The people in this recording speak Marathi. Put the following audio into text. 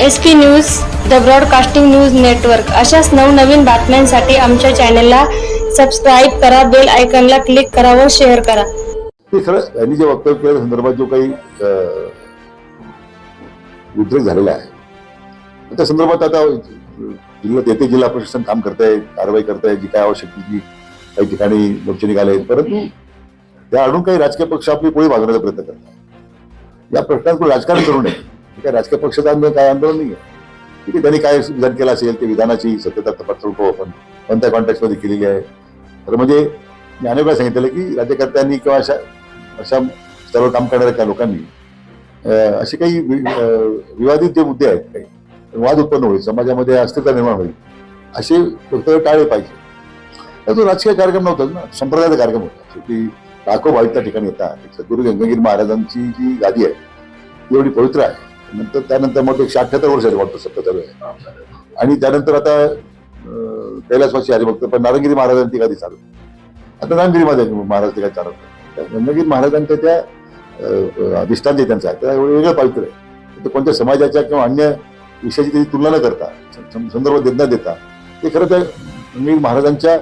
S P news the broadcasting news network अशाच नवनवीन बातम्यांसाठी आमच्या चॅनलला सबस्क्राईब करा बेल आयकॉनला क्लिक करा व शेअर करा. ते खरं त्यांनी जे वक्तव्य केल्या संदर्भात जो काही उद्रेक झालेला आहे. त्या संदर्भात आता जिल्हा येथे जिल्हा प्रशासन काम करताय कारवाई करताय जी काय आवश्यक ती जी काही ठिकाणी मोर्चे निघाले परंतु त्या अडून काही राजकीय पक्ष आपली पोळी वागण्याचा प्रयत्न करतात. या प्रश्नात राजकारण करू नये. काय राजकीय पक्षाचं आंदोलन काय आंदोलन नाही आहे ठीक आहे त्यांनी काय विधान केलं असेल ते विधानाची सत्यता तपासणूक आपण. कोणत्या कॉन्टॅक्टमध्ये केलेली आहे. तर म्हणजे मी सांगितलं की राज्यकर्त्यांनी किंवा अशा अशा सर्व काम करणाऱ्या त्या लोकांनी असे काही वि- विवादित जे मुद्दे आहेत काही वाद उत्पन्न होईल समाजामध्ये अस्थिरता निर्माण होईल असे वक्तव्य टाळले पाहिजे. तो राजकीय कार्यक्रम नव्हताच ना संप्रदायाचा कार्यक्रम होता. शेवटी लाखो भाविक त्या ठिकाणी येतात. सद्गुरू गंगागिरी महाराजांची जी गादी आहे ती एवढी पवित्र आहे. नंतर त्यानंतर मग एकशे अठ्याहत्तर वर्षाचे वाटतं सत्ता चालू आहे. आणि त्यानंतर आता अं, कैलासवासी हरिभक्त पण नारंगिरी महाराजांची गादी चालू आता नारंगिरी महाराज ते काय चालत नाही. महाराजांच्या त्या अं, त्यांचा आहे. त्या वेगळं पावित्र आहे. ते कोणत्या समाजाच्या किंवा अन्य विषयाची त्याची तुलना न करता संदर्भ देत न देता ते खरं त्या महाराजांच्या